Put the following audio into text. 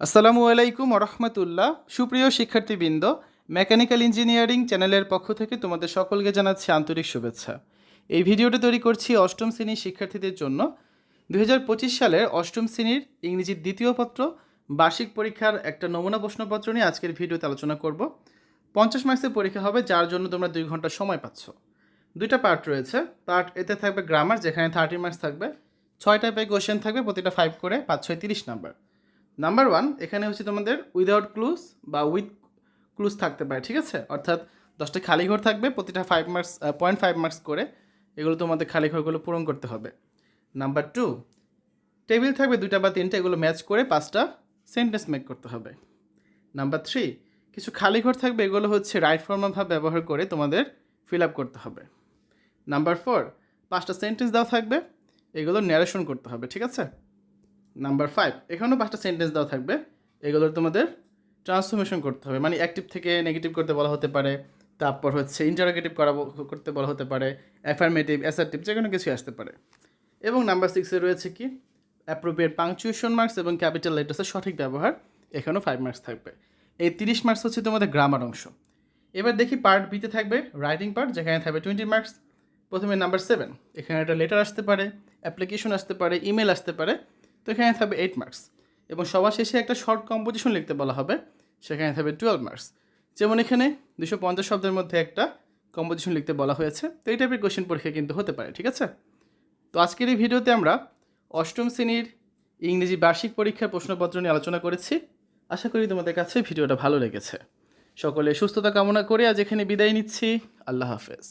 আসসালামু আলাইকুম রহমতুল্লাহ সুপ্রিয় শিক্ষার্থীবৃন্দ, মেকানিক্যাল ইঞ্জিনিয়ারিং চ্যানেলের পক্ষ থেকে তোমাদের সকলকে জানাচ্ছি আন্তরিক শুভেচ্ছা। এই ভিডিওটা তৈরি করছি অষ্টম শ্রেণির শিক্ষার্থীদের জন্য। দু হাজার পঁচিশ সালের অষ্টম শ্রেণির ইংরেজির দ্বিতীয় পত্র, বার্ষিক পরীক্ষার একটা নমুনা প্রশ্নপত্র নিয়ে আজকের ভিডিওতে আলোচনা করব। পঞ্চাশ মার্কসের পরীক্ষা হবে, যার জন্য তোমরা দুই ঘণ্টা সময় পাচ্ছ। দুইটা পার্ট রয়েছে। পার্ট এতে থাকবে গ্রামার যেখানে থার্টি মার্কস থাকবে। ছয় টাইপের কোয়েশ্চেন থাকবে, প্রতিটা ফাইভ করে পাঁচ, ছয়, তিরিশ নাম্বার নাম্বার ওয়ান এখানে হচ্ছে তোমাদের উইদাউট ক্লুজ বা উইথ ক্লুজ থাকতে পারে, ঠিক আছে? অর্থাৎ দশটা খালি ঘর থাকবে, প্রতিটা five marks point five marks করে এগুলো তোমাদের খালি ঘরগুলো পূরণ করতে হবে। নাম্বার টু টেবিল থাকবে দুইটা বা তিনটা, এগুলো ম্যাচ করে পাঁচটা সেন্টেন্স মেক করতে হবে। নাম্বার থ্রি কিছু খালি ঘর থাকবে, এগুলো হচ্ছে রাইট ফর্মাল ভাব ব্যবহার করে তোমাদের ফিল আপ করতে হবে। নাম্বার ফোর পাঁচটা সেন্টেন্স দেওয়া থাকবে, এগুলো ন্যারেশন করতে হবে, ঠিক আছে? নাম্বার ফাইভ এখানেও পাঁচটা সেন্টেন্স দেওয়া থাকবে। এগুলোর তোমাদের ট্রান্সফরমেশন করতে হবে। মানে অ্যাক্টিভ থেকে নেগেটিভ করতে বলা হতে পারে, তারপর হচ্ছে ইন্টারোগেটিভ করা করতে বলা হতে পারে অ্যাফার্মেটিভ অ্যাসার্টিভ যে কোনো কিছুই আসতে পারে। এবং নাম্বার সিক্সে রয়েছে কি? অ্যাপ্রোপ্রিয়েট পাংচুয়েশন মার্কস এবং ক্যাপিটাল লেটার্সের সঠিক ব্যবহার। এখানেও ফাইভ মার্কস থাকবে। এই তিরিশ মার্কস হচ্ছে তোমাদের গ্রামার অংশ। এবার দেখি পার্ট বিতে থাকবে রাইটিং পার্ট যেখানে থাকবে টোয়েন্টি মার্কস প্রথমে নাম্বার সেভেন এখানে একটা লেটার আসতে পারে অ্যাপ্লিকেশন আসতে পারে ইমেল আসতে পারে। তো এখানে থাকবে এইট মার্কস এবং সবার শেষে একটা শর্ট কম্পোজিশন লিখতে বলা হবে, সেখানে থাকবে টুয়েলভ মার্কস যেমন এখানে দুশো পঞ্চাশ শব্দের মধ্যে একটা কম্পোজিশন লিখতে বলা হয়েছে, তো এই টাইপের কোয়েশ্চেন পরীক্ষা কিন্তু হতে পারে, ঠিক আছে? তো আজকের এই ভিডিওতে আমরা অষ্টম শ্রেণির ইংরেজি বার্ষিক পরীক্ষার প্রশ্নপত্র নিয়ে আলোচনা করেছি। আশা করি তোমাদের কাছে ভিডিওটা ভালো লেগেছে। সকলে সুস্থতা কামনা করে আজ এখানে বিদায় নিচ্ছি। আল্লাহ হাফেজ।